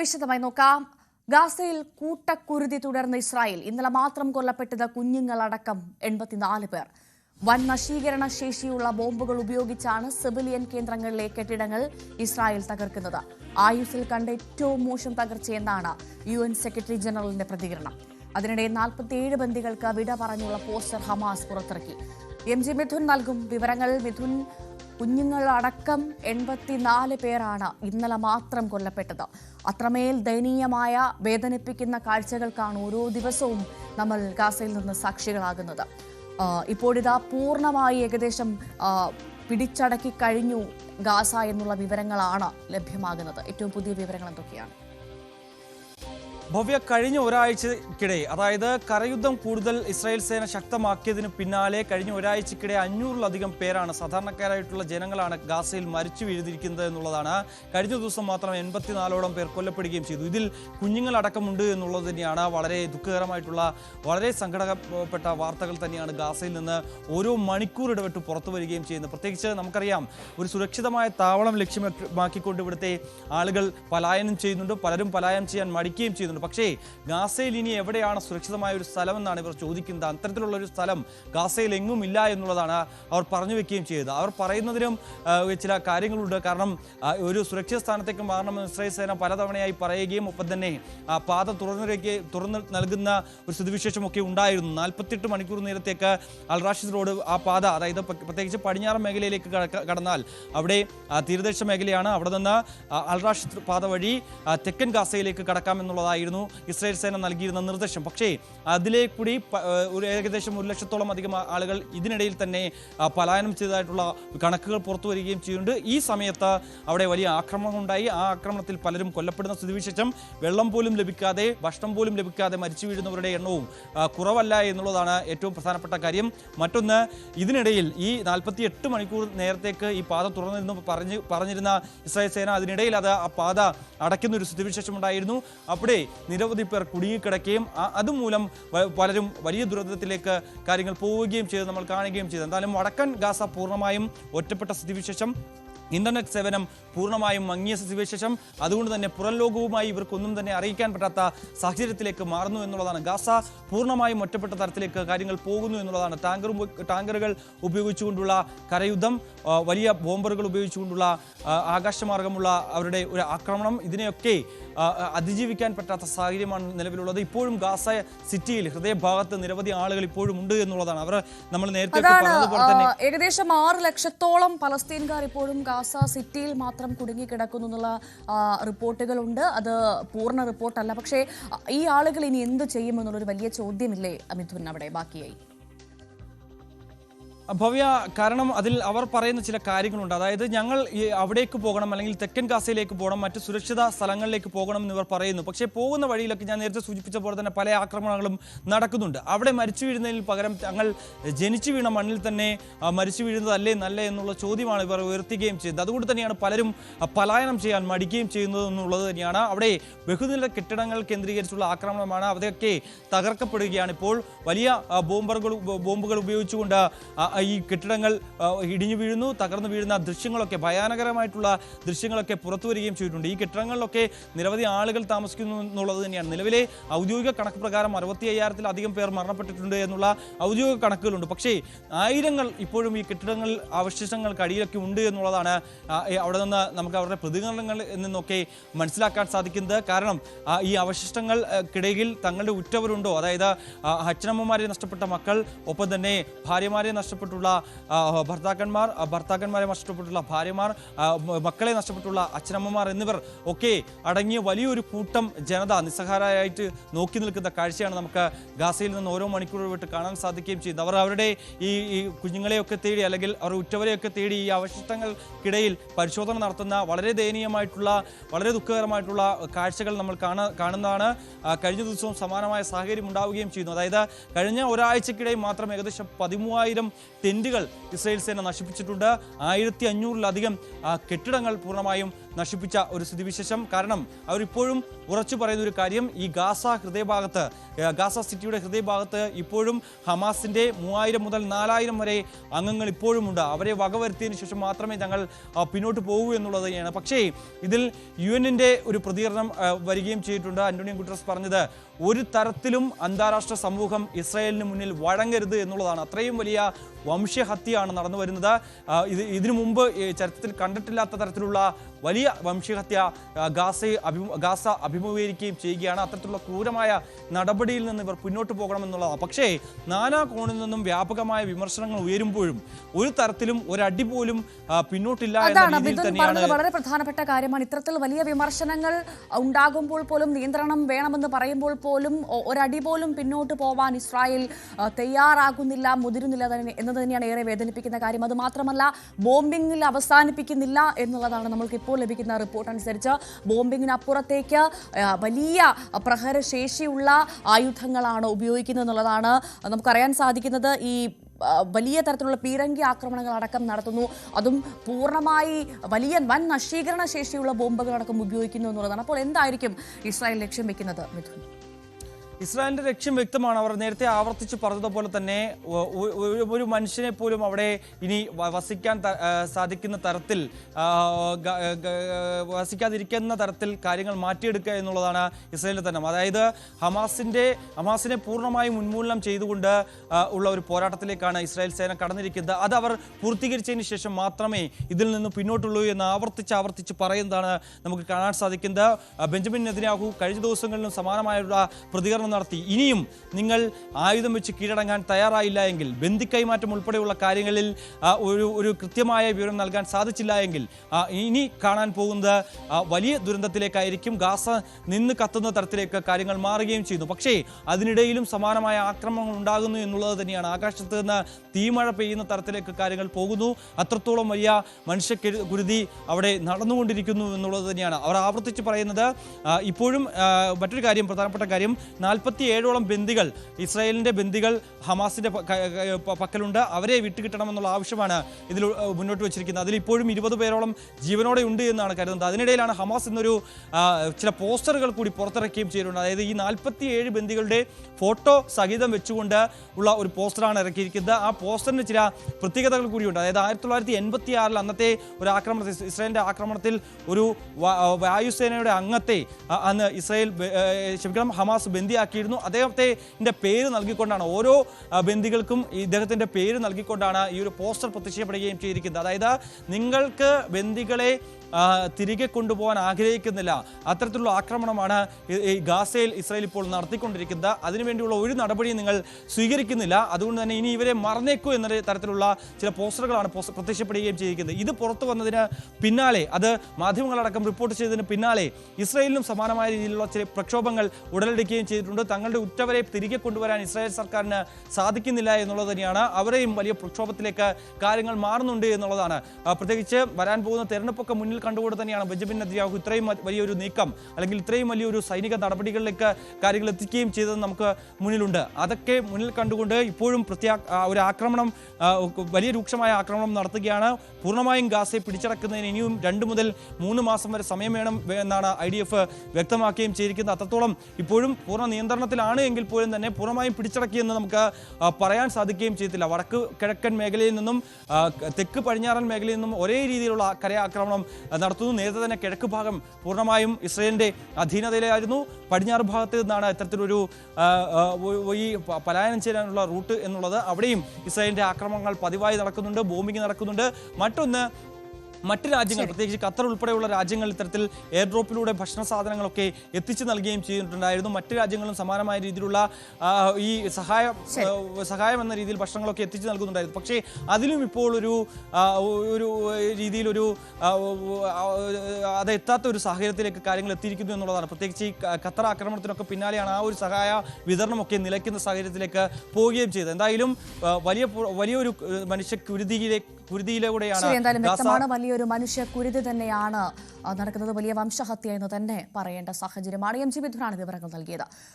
വിശദമായി നോക്കാം. ഗാസയിൽ കൂട്ടക്കുരുതി തുടർന്ന് ഇസ്രായേൽ. ഇന്നലെ മാത്രം കൊല്ലപ്പെട്ടത് കുഞ്ഞുങ്ങളടക്കം എൺപത്തിനാല് പേർ. വൻ നശീകരണ ശേഷിയുള്ള ബോംബുകൾ ഉപയോഗിച്ചാണ് സിവിലിയൻ കേന്ദ്രങ്ങളിലെ കെട്ടിടങ്ങൾ ഇസ്രായേൽ തകർക്കുന്നത്. ആയുസിൽ കണ്ട ഏറ്റവും മോശം തകർച്ചയെന്നാണ് യു എൻ സെക്രട്ടറി ജനറലിന്റെ പ്രതികരണം. അതിനിടെ നാൽപ്പത്തിയേഴ് ബന്ദികൾക്ക് വിട പറഞ്ഞുള്ള പോസ്റ്റർ ഹമാസ് പുറത്തിറക്കി. എം ജി മിഥുൻ നൽകും വിവരങ്ങൾ. മിഥുൻ കുഞ്ഞുങ്ങളടക്കം എൺപത്തിനാല് പേരാണ് ഇന്നലെ മാത്രം കൊല്ലപ്പെട്ടത്. അത്രമേൽ ദയനീയമായ വേദനിപ്പിക്കുന്ന കാഴ്ചകൾക്കാണ് ഓരോ ദിവസവും നമ്മൾ ഗാസയിൽ നിന്ന് സാക്ഷികളാകുന്നത്. ഇപ്പോഴിതാ പൂർണമായി ഏകദേശം പിടിച്ചടക്കി കഴിഞ്ഞു ഗാസ എന്നുള്ള വിവരങ്ങളാണ് ലഭ്യമാകുന്നത്. ഏറ്റവും പുതിയ വിവരങ്ങൾ എന്തൊക്കെയാണ്? ഭവ്യ കഴിഞ്ഞ ഒരാഴ്ചക്കിടെ അതായത് കരയുദ്ധം കൂടുതൽ ഇസ്രായേൽ സേന ശക്തമാക്കിയതിന് പിന്നാലെ കഴിഞ്ഞ ഒരാഴ്ചക്കിടെ അഞ്ഞൂറിലധികം പേരാണ് സാധാരണക്കാരായിട്ടുള്ള ജനങ്ങളാണ് ഗാസയിൽ മരിച്ചു വീഴുതിരിക്കുന്നത് എന്നുള്ളതാണ്. കഴിഞ്ഞ ദിവസം മാത്രം എൺപത്തിനാലോളം പേർ കൊല്ലപ്പെടുകയും ചെയ്തു. ഇതിൽ കുഞ്ഞുങ്ങളടക്കമുണ്ട് എന്നുള്ളത് തന്നെയാണ് വളരെ ദുഃഖകരമായിട്ടുള്ള വളരെ സങ്കടപ്പെട്ട വാർത്തകൾ തന്നെയാണ് ഗാസയിൽ നിന്ന് ഓരോ മണിക്കൂർ ഇടവിട്ട് പുറത്തു വരികയും ചെയ്യുന്നത്. പ്രത്യേകിച്ച് നമുക്കറിയാം ഒരു സുരക്ഷിതമായ താവളം ലക്ഷ്യമാക്കിക്കൊണ്ട് ഇവിടുത്തെ ആളുകൾ പലായനം ചെയ്യുന്നുണ്ട്. പലരും പലായനം ചെയ്യാൻ മടിക്കുകയും ചെയ്യുന്നുണ്ട്. പക്ഷേ ഗാസയിൽ ഇനി എവിടെയാണ് സുരക്ഷിതമായ ഒരു സ്ഥലം എന്നാണ് ഇവർ ചോദിക്കുന്നത്. അത്തരത്തിലുള്ള ഒരു സ്ഥലം ഗാസയിൽ എങ്ങും ഇല്ല എന്നുള്ളതാണ് അവർ പറഞ്ഞു വെക്കുകയും ചെയ്തത്. അവർ പറയുന്നതിനും ചില കാര്യങ്ങളുണ്ട്. കാരണം ഒരു സുരക്ഷിത സ്ഥാനത്തേക്ക് മാറണമെന്ന് ഇസ്രായേൽ സേന പലതവണയായി പറയുകയും ഒപ്പം തന്നെ പാത തുറന്നിലേക്ക് തുറന്ന് നൽകുന്ന ഒരു സ്ഥിതിവിശേഷമൊക്കെ ഉണ്ടായിരുന്നു. നാൽപ്പത്തെട്ട് മണിക്കൂർ നേരത്തേക്ക് അൽറാഷിദ് റോഡ് ആ പാത അതായത് പ്രത്യേകിച്ച് പടിഞ്ഞാറൻ മേഖലയിലേക്ക് കടന്നാൽ അവിടെ തീരദേശ മേഖലയാണ്. അവിടെ നിന്ന് അൽറാഷിദ് അൽ റാഷിദ് പാത വഴി തെക്കൻ ഗാസയിലേക്ക് കടക്കാമെന്നുള്ളതായിരുന്നു ഇസ്രായേൽ സേന നൽകിയിരുന്ന നിർദ്ദേശം. പക്ഷേ അതിലെ കൂടി ഒരു ഏകദേശം ഒരു ലക്ഷത്തോളം അധികം ആളുകൾ ഇതിനിടയിൽ തന്നെ പലായനം ചെയ്തതായിട്ടുള്ള കണക്കുകൾ പുറത്തു വരികയും ചെയ്യുന്നുണ്ട്. ഈ സമയത്ത് അവിടെ വലിയ ആക്രമണം ഉണ്ടായി. ആ ആക്രമണത്തിൽ പലരും കൊല്ലപ്പെടുന്ന സ്ഥിതിവിശേഷം വെള്ളം പോലും ലഭിക്കാതെ ഭക്ഷണം പോലും ലഭിക്കാതെ മരിച്ചു വീഴുന്നവരുടെ എണ്ണവും കുറവല്ല എന്നുള്ളതാണ് ഏറ്റവും പ്രധാനപ്പെട്ട കാര്യം. മറ്റൊന്ന് ഇതിനിടയിൽ ഈ നാൽപ്പത്തി എട്ട് മണിക്കൂർ നേരത്തേക്ക് ഈ പാത തുറന്നിരുന്നു പറഞ്ഞു പറഞ്ഞിരുന്ന ഇസ്രായേൽ സേന അതിനിടയിൽ അത് ആ പാത അടയ്ക്കുന്ന ഒരു സ്ഥിതിവിശേഷം ഉണ്ടായിരുന്നു. അവിടെ നിരവധി പേർ കുടുങ്ങിക്കിടക്കുകയും അതുമൂലം പലരും വലിയ ദുരന്തത്തിലേക്ക് കാര്യങ്ങൾ പോവുകയും ചെയ്ത് നമ്മൾ കാണുകയും ചെയ്തു എന്തായാലും വടക്കൻ ഗാസ പൂർണമായും ഒറ്റപ്പെട്ട സ്ഥിതിവിശേഷം ഇന്റർനെറ്റ് സേവനം പൂർണമായും മങ്ങിയ സ്ഥിതിവിശേഷം. അതുകൊണ്ട് തന്നെ പുറം ലോകവുമായി ഇവർക്കൊന്നും തന്നെ അറിയിക്കാൻ പറ്റാത്ത സാഹചര്യത്തിലേക്ക് മാറുന്നു എന്നുള്ളതാണ് ഗാസ. പൂർണമായും ഒറ്റപ്പെട്ട തരത്തിലേക്ക് കാര്യങ്ങൾ പോകുന്നു എന്നുള്ളതാണ് ടാങ്കർ ടാങ്കറുകൾ ഉപയോഗിച്ചുകൊണ്ടുള്ള കരയുദ്ധം. വലിയ ബോംബറുകൾ ഉപയോഗിച്ചുകൊണ്ടുള്ള ആകാശമാർഗമുള്ള അവരുടെ ഒരു ആക്രമണം. ഇതിനെയൊക്കെ അതിജീവിക്കാൻ പറ്റാത്ത സാഹചര്യമാണ് നിലവിലുള്ളത്. ഇപ്പോഴും ഗാസ സിറ്റിയിൽ ഹൃദയഭാഗത്ത് നിരവധി ആളുകൾ ഇപ്പോഴും ഉണ്ട് എന്നുള്ളതാണ്. അവർ നമ്മൾ നേരത്തെ ഏകദേശം ആറ് ലക്ഷത്തോളം പലസ്തീൻകാർ ഇപ്പോഴും ഗാസ സിറ്റിയിൽ മാത്രം കുടുങ്ങിക്കിടക്കുന്നു എന്നുള്ള റിപ്പോർട്ടുകളുണ്ട്. അത് പൂർണ റിപ്പോർട്ടല്ല. പക്ഷേ ഈ ആളുകൾ ഇനി എന്ത് ചെയ്യുമെന്നുള്ളൊരു വലിയ ചോദ്യമില്ലേ മിഥുൻ അവിടെ ബാക്കിയായി? ഭവ്യ കാരണം അതിൽ അവർ പറയുന്ന ചില കാര്യങ്ങളുണ്ട്. അതായത് ഞങ്ങൾ അവിടേക്ക് പോകണം അല്ലെങ്കിൽ തെക്കൻ കാസയിലേക്ക് പോകണം മറ്റ് സുരക്ഷിത സ്ഥലങ്ങളിലേക്ക് പോകണം എന്ന് ഇവർ പറയുന്നു. പക്ഷേ പോകുന്ന വഴിയിലൊക്കെ ഞാൻ നേരത്തെ സൂചിപ്പിച്ച പോലെ തന്നെ പല ആക്രമണങ്ങളും നടക്കുന്നുണ്ട്. അവിടെ മരിച്ചു വീഴുന്നതിന് പകരം ഞങ്ങൾ ജനിച്ചു വീണ മണ്ണിൽ തന്നെ മരിച്ചു വീഴുന്നതല്ലേ നല്ലേ എന്നുള്ള ചോദ്യമാണ് ഇവർ ഉയർത്തുകയും ചെയ്തത്. അതുകൊണ്ട് തന്നെയാണ് പലരും പലായനം ചെയ്യാൻ മടിക്കുകയും ചെയ്യുന്നത് എന്നുള്ളത് തന്നെയാണ്. അവിടെ ബഹുനില കെട്ടിടങ്ങൾ കേന്ദ്രീകരിച്ചുള്ള ആക്രമണമാണ്. അതൊക്കെ തകർക്കപ്പെടുകയാണ് ഇപ്പോൾ. വലിയ ബോംബറുകൾ ബോംബുകൾ ഉപയോഗിച്ചുകൊണ്ട് ഈ കെട്ടിടങ്ങൾ ഇടിഞ്ഞു വീഴുന്നു തകർന്നു വീഴുന്ന ദൃശ്യങ്ങളൊക്കെ ഭയാനകരമായിട്ടുള്ള ദൃശ്യങ്ങളൊക്കെ പുറത്തു വരികയും ചെയ്തിട്ടുണ്ട്. ഈ കെട്ടിടങ്ങളിലൊക്കെ നിരവധി ആളുകൾ താമസിക്കുന്നു എന്നുള്ളത് തന്നെയാണ്. നിലവിലെ ഔദ്യോഗിക കണക്ക് പ്രകാരം അറുപത്തി അയ്യായിരത്തിലധികം പേർ മരണപ്പെട്ടിട്ടുണ്ട് എന്നുള്ള ഔദ്യോഗിക കണക്കുകളുണ്ട്. പക്ഷേ ആയിരങ്ങൾ ഇപ്പോഴും ഈ കെട്ടിടങ്ങൾ അവശിഷ്ടങ്ങൾ കടിയിലൊക്കെ ഉണ്ട് എന്നുള്ളതാണ് അവിടെ നിന്ന് നമുക്ക് അവരുടെ പ്രതികരണങ്ങളിൽ നിന്നൊക്കെ മനസ്സിലാക്കാൻ സാധിക്കുന്നത്. കാരണം ഈ അവശിഷ്ടങ്ങൾക്കിടയിൽ തങ്ങളുടെ ഉറ്റവരുണ്ടോ? അതായത് അച്ഛനമ്മമാരെ നഷ്ടപ്പെട്ട മക്കൾ ഒപ്പം തന്നെ ഭാര്യമാരെ നഷ്ടപ്പെട്ടുള്ള ഭർത്താക്കന്മാർ ഭർത്താക്കന്മാരെ നഷ്ടപ്പെട്ടുള്ള ഭാര്യമാർ മക്കളെ നഷ്ടപ്പെട്ടുള്ള അച്ഛനമ്മമാർ എന്നിവർ ഒക്കെ അടങ്ങിയ വലിയൊരു കൂട്ടം ജനത നിസ്സഹാരായിട്ട് നോക്കി നിൽക്കുന്ന കാഴ്ചയാണ് നമുക്ക് ഗാസയിൽ നിന്ന് ഓരോ മണിക്കൂർ വിട്ട് കാണാൻ സാധിക്കുകയും ചെയ്യുന്നത്. അവർ അവരുടെ ഈ ഈ കുഞ്ഞുങ്ങളെയൊക്കെ തേടി അല്ലെങ്കിൽ അവർ ഉറ്റവരെയൊക്കെ തേടി ഈ അവശിഷ്ടങ്ങൾക്കിടയിൽ പരിശോധന നടത്തുന്ന വളരെ ദയനീയമായിട്ടുള്ള വളരെ ദുഃഖകരമായിട്ടുള്ള കാഴ്ചകൾ നമ്മൾ കാണ കാണുന്നതാണ്. കഴിഞ്ഞ ദിവസവും സമാനമായ സാഹചര്യം ഉണ്ടാവുകയും ചെയ്യുന്നു. അതായത് കഴിഞ്ഞ ഒരാഴ്ചക്കിടയിൽ മാത്രം ഏകദേശം പതിമൂവായിരം ടെന്റുകൾ ഇസ്രായേൽ സേന നശിപ്പിച്ചിട്ടുണ്ട്. ആയിരത്തി അഞ്ഞൂറിലധികം കെട്ടിടങ്ങൾ പൂർണമായും നശിപ്പിച്ച ഒരു സ്ഥിതിവിശേഷം. കാരണം അവരിപ്പോഴും ഉറച്ചു പറയുന്ന ഒരു കാര്യം ഈ ഗാസ ഹൃദയഭാഗത്ത് ഗാസ സിറ്റിയുടെ ഹൃദയഭാഗത്ത് ഇപ്പോഴും ഹമാസിന്റെ മൂവായിരം മുതൽ നാലായിരം വരെ അംഗങ്ങൾ ഇപ്പോഴും ഉണ്ട്. അവരെ വകവരുത്തിയതിനു ശേഷം മാത്രമേ ഞങ്ങൾ പിന്നോട്ട് പോകൂ എന്നുള്ളത് തന്നെയാണ്. പക്ഷേ ഇതിൽ യു എന്നിന്റെ ഒരു പ്രതികരണം വരികയും ചെയ്തിട്ടുണ്ട്. അന്റോണിയോ ഗുട്ടറസ് പറഞ്ഞത് ഒരു തരത്തിലും അന്താരാഷ്ട്ര സമൂഹം ഇസ്രായേലിന് മുന്നിൽ വഴങ്ങരുത് എന്നുള്ളതാണ്. അത്രയും വലിയ വംശഹത്യയാണ് നടന്നു വരുന്നത് ഇത് ഇതിനു മുമ്പ് ചരിത്രത്തിൽ കണ്ടിട്ടില്ലാത്ത തരത്തിലുള്ള വലിയ വംശഹത്യ ഗാസയെ അഭിമു ഗാസ അഭിമുഖീകരിക്കുകയും ചെയ്യുകയാണ്. അത്തരത്തിലുള്ള ക്രൂരമായ നടപടിയിൽ നിന്ന് ഇവർ പിന്നോട്ട് പോകണമെന്നുള്ളതാണ്. പക്ഷേ നാനാ കോണിൽ നിന്നും വ്യാപകമായ വിമർശനങ്ങൾ ഉയരുമ്പോഴും ഒരു തരത്തിലും ഒരടി പോലും പിന്നോട്ടില്ല എന്ന രീതിയിൽ തന്നെയാണ് വളരെ പ്രധാനപ്പെട്ട കാര്യമാണ്. ഇത്തരത്തിൽ വലിയ വിമർശനങ്ങൾ ഉണ്ടാകുമ്പോൾ പോലും നിയന്ത്രണം വേണമെന്ന് പറയുമ്പോൾ പോലും ഒരടി പോലും പിന്നോട്ട് പോവാൻ ഇസ്രായേൽ തയ്യാറാകുന്നില്ല മുതിരുന്നില്ല തന്നെ- എന്നത് തന്നെയാണ് ഏറെ വേദനിപ്പിക്കുന്ന കാര്യം. അത് മാത്രമല്ല ബോംബിംഗിൽ അവസാനിപ്പിക്കുന്നില്ല എന്നുള്ളതാണ് നമ്മൾക്ക് ഇപ്പോൾ ലഭിക്കുന്ന റിപ്പോർട്ട് അനുസരിച്ച് ബോംബിങ്ങിന് അപ്പുറത്തേക്ക് വലിയ പ്രഹരശേഷിയുള്ള ആയുധങ്ങളാണ് ഉപയോഗിക്കുന്നത് എന്നുള്ളതാണ് നമുക്കറിയാൻ സാധിക്കുന്നത്. ഈ വലിയ തരത്തിലുള്ള പീരങ്കി ആക്രമണങ്ങൾ അടക്കം നടത്തുന്നു. അതും പൂർണമായി വലിയ വൻ നശീകരണ ശേഷിയുള്ള ബോംബുകളടക്കം ഉപയോഗിക്കുന്നു എന്നുള്ളതാണ്. അപ്പോൾ എന്തായിരിക്കും ഇസ്രായേൽ ലക്ഷ്യം വെക്കുന്നത് മിഥുൻ? ഇസ്രായേലിന്റെ ലക്ഷ്യം വ്യക്തമാണ്. അവർ നേരത്തെ ആവർത്തിച്ച് പറഞ്ഞതുപോലെ തന്നെ ഒരു- മനുഷ്യനെ പോലും അവിടെ ഇനി വസിക്കാൻ സാധിക്കുന്ന തരത്തിൽ വസിക്കാതിരിക്കുന്ന തരത്തിൽ കാര്യങ്ങൾ മാറ്റിയെടുക്കുക എന്നുള്ളതാണ് ഇസ്രായേലിന്റെ തന്നെ അതായത് ഹമാസിന്റെ ഹമാസിനെ പൂർണമായും ഉന്മൂലനം ചെയ്തുകൊണ്ട് ഉള്ള ഒരു പോരാട്ടത്തിലേക്കാണ് ഇസ്രായേൽ സേന കടന്നിരിക്കുന്നത്. അത് അവർ പൂർത്തീകരിച്ചതിന് ശേഷം മാത്രമേ ഇതിൽ നിന്ന് പിന്നോട്ടുള്ളൂ എന്ന് ആവർത്തിച്ച് ആവർത്തിച്ച് പറയുന്നതാണ് നമുക്ക് കാണാൻ സാധിക്കുന്നത്. ബെഞ്ചമിൻ നെതിനാഹു കഴിഞ്ഞ ദിവസങ്ങളിലും സമാനമായുള്ള പ്രതികരണം നടത്തി. ഇനിയും നിങ്ങൾ ആയുധം വെച്ച് കീഴടങ്ങാൻ തയ്യാറായില്ല എങ്കിൽ ബന്ദി കൈമാറ്റം ഉൾപ്പെടെയുള്ള കാര്യങ്ങളിൽ ഒരു ഒരു കൃത്യമായ വിവരം നൽകാൻ സാധിച്ചില്ല എങ്കിൽ ഇനി കാണാൻ പോകുന്നത് വലിയ ദുരന്തത്തിലേക്കായിരിക്കും. ഗാസ നിന്ന് കത്തുന്ന തരത്തിലേക്ക് കാര്യങ്ങൾ മാറുകയും ചെയ്യുന്നു. പക്ഷേ അതിനിടയിലും സമാനമായ ആക്രമണങ്ങൾ ഉണ്ടാകുന്നു എന്നുള്ളത് തന്നെയാണ്. ആകാശത്ത് നിന്ന് തീമഴ പെയ്യുന്ന തരത്തിലേക്ക് കാര്യങ്ങൾ പോകുന്നു. അത്രത്തോളം വലിയ മനുഷ്യ കുരുതി അവിടെ നടന്നുകൊണ്ടിരിക്കുന്നു എന്നുള്ളത് തന്നെയാണ്. അവർ ആവർത്തിച്ച് പറയുന്നത് ഇപ്പോഴും മറ്റൊരു കാര്യം പ്രധാനപ്പെട്ട കാര്യം നാൽപ്പത്തി ഏഴോളം ബന്ദികൾ ഇസ്രായേലിന്റെ ബന്ദികൾ പ- പക്കലുണ്ട്. അവരെ വിട്ടുകിട്ടണമെന്നുള്ള ആവശ്യമാണ് ഇതിൽ മുന്നോട്ട് വെച്ചിരിക്കുന്നത്. അതിലിപ്പോഴും ഇരുപത് പേരോളം ജീവനോടെ ഉണ്ട് എന്നാണ് കരുതുന്നത്. അതിനിടയിലാണ് ഹമാസ് എന്നൊരു ചില പോസ്റ്ററുകൾ കൂടി പുറത്തിറക്കുകയും ചെയ്തിട്ടുണ്ട്. അതായത് ഈ നാൽപ്പത്തി ബന്ദികളുടെ ഫോട്ടോ സഹിതം വെച്ചുകൊണ്ട് ഉള്ള ഒരു പോസ്റ്ററാണ് ഇറക്കിയിരിക്കുന്നത്. ആ പോസ്റ്ററിന് ചില പ്രത്യേകതകൾ കൂടിയുണ്ട്. അതായത് ആയിരത്തി തൊള്ളായിരത്തി എൺപത്തി ആറിൽ അന്നത്തെ ഒരു ആക്രമണത്തിൽ ഇസ്രായേലിന്റെ ആക്രമണത്തിൽ ഒരു വായുസേനയുടെ അംഗത്തെ അന്ന് ഇസ്രായേൽ ക്ഷമിക്കണം ഹമാസ് ബന്ദിയാക്കിയിരുന്നു അദ്ദേഹത്തെ പേര് നൽകിക്കൊണ്ടാണ് ഓരോ ബന്ദികൾക്കും ഇദ്ദേഹത്തിന്റെ പേര് നൽകിക്കൊണ്ടാണ് ഈ ഒരു പോസ്റ്റർ പ്രത്യക്ഷപ്പെടുകയും ചെയ്തിരിക്കുന്നത്. അതായത് നിങ്ങൾക്ക് ബന്ദികളെ തിരികെ കൊണ്ടുപോകാൻ ആഗ്രഹിക്കുന്നില്ല. അത്തരത്തിലുള്ള ആക്രമണമാണ് ഈ- ഗാസയിൽ ഇസ്രായേൽ ഇപ്പോൾ നടത്തിക്കൊണ്ടിരിക്കുന്നത്. അതിനുവേണ്ടിയുള്ള ഒരു നടപടിയും നിങ്ങൾ സ്വീകരിക്കുന്നില്ല. അതുകൊണ്ട് തന്നെ ഇനി ഇവരെ മറന്നേക്കൂ എന്ന തരത്തിലുള്ള ചില പോസ്റ്ററുകളാണ് പ്രത്യക്ഷപ്പെടുകയും ചെയ്തിരിക്കുന്നത്. ഇത് പുറത്തു വന്നതിന് പിന്നാലെ അത് മാധ്യമങ്ങളടക്കം റിപ്പോർട്ട് ചെയ്തതിന് പിന്നാലെ ഇസ്രായേലിനും സമാനമായ രീതിയിലുള്ള ചില പ്രക്ഷോഭങ്ങൾ ഉടലെടുക്കുകയും ചെയ്തിട്ടുണ്ട്. തങ്ങളുടെ ഉറ്റവരെ തിരികെ കൊണ്ടുവരാൻ ഇസ്രായേൽ സർക്കാരിന് സാധിക്കുന്നില്ല എന്നുള്ളത് തന്നെയാണ് അവരെയും വലിയ പ്രക്ഷോഭത്തിലേക്ക് കാര്യങ്ങൾ മാറുന്നുണ്ട് എന്നുള്ളതാണ്. പ്രത്യേകിച്ച് വരാൻ പോകുന്ന തെരഞ്ഞെടുപ്പൊക്കെ മുന്നിൽ കണ്ടുകൊണ്ട് തന്നെയാണ് ബെഞ്ചമിൻ നെതിയാഹു ഇത്രയും വലിയൊരു നീക്കം അല്ലെങ്കിൽ ഇത്രയും വലിയൊരു സൈനിക നടപടികളിലേക്ക് കാര്യങ്ങൾ എത്തിക്കുകയും ചെയ്തത് നമുക്ക് മുന്നിലുണ്ട്. അതൊക്കെ മുന്നിൽ കണ്ടുകൊണ്ട് ഇപ്പോഴും പ്രത്യാ ഒരു ആക്രമണം വലിയ രൂക്ഷമായ ആക്രമണം നടത്തുകയാണ്. പൂർണമായും ഗാസയെ പിടിച്ചടക്കുന്നതിന് ഇനിയും രണ്ട് മുതൽ മൂന്ന് മാസം വരെ സമയം വേണം എന്നാണ് ഐ ഡി എഫ് വ്യക്തമാക്കുകയും ചെയ്തിരിക്കുന്നത്. അത്രത്തോളം ഇപ്പോഴും പൂർണ നിയന്ത്രണത്തിലാണ് എങ്കിൽ പോലും തന്നെ പൂർണമായും പിടിച്ചടക്കിയെന്ന് നമുക്ക് പറയാൻ സാധിക്കുകയും ചെയ്തില്ല. വടക്ക് കിഴക്കൻ മേഖലയിൽ നിന്നും തെക്ക് പടിഞ്ഞാറൻ മേഖലയിൽ നിന്നും ഒരേ രീതിയിലുള്ള കരയാക്രമണം നടത്തുന്നു. നേരത്തെ തന്നെ കിഴക്ക് ഭാഗം പൂർണമായും ഇസ്രയേലിന്റെ അധീനതയിലായിരുന്നു. പടിഞ്ഞാറ് ഭാഗത്ത് നിന്നാണ് ഇത്തരത്തിലൊരു ഈ പലായനം ചെയ്യാനുള്ള റൂട്ട് എന്നുള്ളത്. അവിടെയും ഇസ്രയേലിന്റെ ആക്രമണങ്ങൾ പതിവായി നടക്കുന്നുണ്ട് ബോംബിംഗ് നടക്കുന്നുണ്ട്. മറ്റൊന്ന് മറ്റ് രാജ്യങ്ങൾ പ്രത്യേകിച്ച് ഖത്തർ ഉൾപ്പെടെയുള്ള രാജ്യങ്ങൾ ഇത്തരത്തിൽ എയർ ഡ്രോപ്പിലൂടെ ഭക്ഷണ സാധനങ്ങളൊക്കെ എത്തിച്ചു നൽകുകയും ചെയ്തിട്ടുണ്ടായിരുന്നു. മറ്റ് രാജ്യങ്ങളും സമാനമായ രീതിയിലുള്ള ഈ സഹായ സഹായം എന്ന രീതിയിൽ ഭക്ഷണങ്ങളൊക്കെ എത്തിച്ചു നൽകുന്നുണ്ടായിരുന്നു. പക്ഷേ അതിലും ഇപ്പോൾ ഒരു ഒരു രീതിയിലൊരു അതെത്താത്ത ആ, അത് എത്താത്ത ഒരു സാഹചര്യത്തിലേക്ക് കാര്യങ്ങൾ എത്തിയിരിക്കുന്നു എന്നുള്ളതാണ്. പ്രത്യേകിച്ച് ഈ ഖത്തർ ആക്രമണത്തിനൊക്കെ പിന്നാലെയാണ് ആ ഒരു സഹായ വിതരണമൊക്കെ നിലയ്ക്കുന്ന സാഹചര്യത്തിലേക്ക് പോവുകയും ചെയ്തത്. എന്തായാലും വലിയ വലിയൊരു മനുഷ്യ കുരുതിയിലെ കുരുതിയിലൂടെയാണ് എന്തായാലും വ്യക്തമാണ് വലിയൊരു മനുഷ്യ കുരുതി തന്നെയാണ് നടക്കുന്നത് വലിയ വംശഹത്യ എന്ന് തന്നെ പറയേണ്ട സാഹചര്യമാണ്. എം ജി വിധുരാണ് വിവരങ്ങൾ നൽകിയത്.